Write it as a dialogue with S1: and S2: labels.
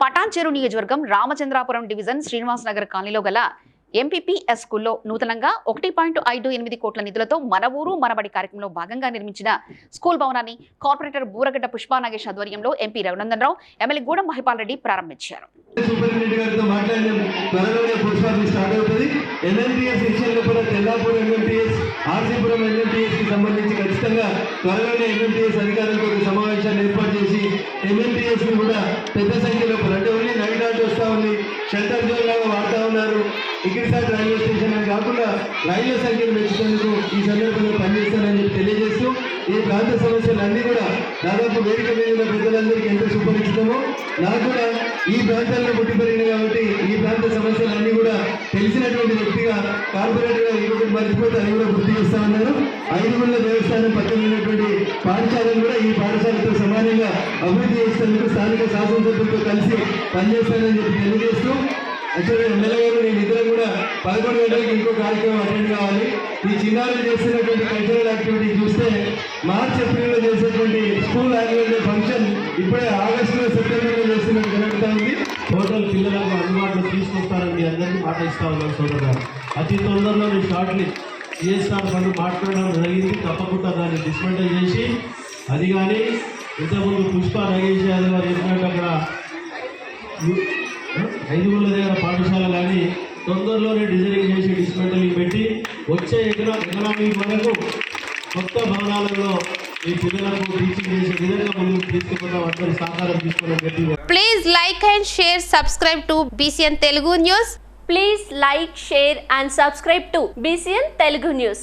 S1: పటాన్చెరు నియోజకవర్గం రామచంద్రాపురం డివిజన్ శ్రీనివాస్ నగర్ కాలనీలో గల ఎంపీపీఎస్ స్కూల్లో నూతనంగా ఒకటి పాయింట్ ఐదు ఎనిమిది కోట్ల నిధులతో మన ఊరు మనబడి కార్యక్రమంలో భాగంగా నిర్మించిన స్కూల్ భవనాన్ని కార్పొరేటర్ బూరగడ్డ పుష్పా నాగేష్ ఆధ్వర్యంలో ఎంపీ రఘునందన్ రావు ఎమ్మెల్యే గూడెం మహిపాల్ రెడ్డి ప్రారంభించారు.
S2: ఎన్ఎంటీఎస్ విషయంలో కూడా తెల్లాపూర్ ఎన్ఎంటీఎస్ ఆర్సీపురం ఎన్ఎంటీఎస్కి సంబంధించి ఖచ్చితంగా త్వరలోనే ఎన్ఎంటీఎస్ అధికారులతో సమావేశాన్ని ఏర్పాటు చేసి ఎన్ఎంటీఎస్ని కూడా పెద్ద సంఖ్యలో అంటే ఓన్లీ నైట్ ఆర్ట్ వస్తూ ఉంది. షెల్టర్ జోన్ లాగా వాడుతూ ఉన్నారు. ఇక్కడిసారి రైల్వే స్టేషన్ అని కాకుండా రైల్వే సంఖ్యను పెంచుతందుకు ఈ సందర్భంగా పనిచేస్తానని చెప్పి తెలియజేస్తూ ఈ ప్రాంత సమస్యలు కూడా దాదాపు వేదిక మీద ప్రజలందరికీ పెద్దలందరికీ ఎంత సుపరిచితమో. నాకు కూడా ఈ ప్రాంతాల్లో పుట్టి పెరిగింది కాబట్టి ఈ ప్రాంత సమస్యలు కూడా తెలిసినటువంటి వ్యక్తిగా కార్పొరేటర్గా ఇంకొకటి మర్చిపోతే అది కూడా గుర్తు చేస్తా ఉన్నారు ఐదుగుళ్ళ దేవస్థానం పక్కన ఉన్నటువంటి పాఠశాలను కూడా ఈ పాఠశాలతో సమానంగా అభివృద్ధి చేసేందుకు స్థానిక శాసనసభ్యులతో కలిసి పనిచేస్తానని చెప్పి తెలియజేస్తూ యాక్చువల్గా ఎమ్మెల్యే గారు నేను ఇద్దరు కూడా పదకొండు గంటలకు ఇంకో కార్యక్రమం అటెండ్ కావాలి. ఈ చిన్నారులు చేస్తున్నటువంటి కల్చరల్ యాక్టివిటీ చూస్తే మార్చ్ ఏప్రిల్లో చేసేటువంటి స్కూల్ యాన్యువల్ డే ఫంక్షన్ ఇప్పుడే ఆగస్టులో సెప్టెంబర్లో చేస్తున్నట్టు కనబడతా ఉంది.
S3: హోటల్ పిల్లలకు అందుబాటులో తీసుకొస్తారని మీ అందరికీ మాట ఇస్తా ఉన్నాను సోదరుగా అతి తొందరలో నేను షార్ట్ని సిఎస్ఆర్ ఫండ్ మాట్లాడడం జరిగింది. తప్పకుండా దాన్ని డిస్మెంటల్ చేసి అది కానీ ఇంతకుముందు పుష్ప నగేష్ యాదవ్ గారు చెప్పినట్టు అక్కడ ఐదుగుల ఐదు దగ్గర పాఠశాల కానీ తొందరలోనే డిజైనింగ్ చేసి డిస్మెంటలింగ్ పెట్టి వచ్చే ఎకనా ఎకనామీ వరకు కొత్త భవనాలలో ఈ పిల్లలకు టీచింగ్ చేసే విధంగా ముందుకు తీసుకుపోతాం అందరి సహకారం తీసుకుని గట్టిగా
S4: Please like and share, subscribe to BCN Telugu News.
S5: Please like, share and subscribe to BCN Telugu News.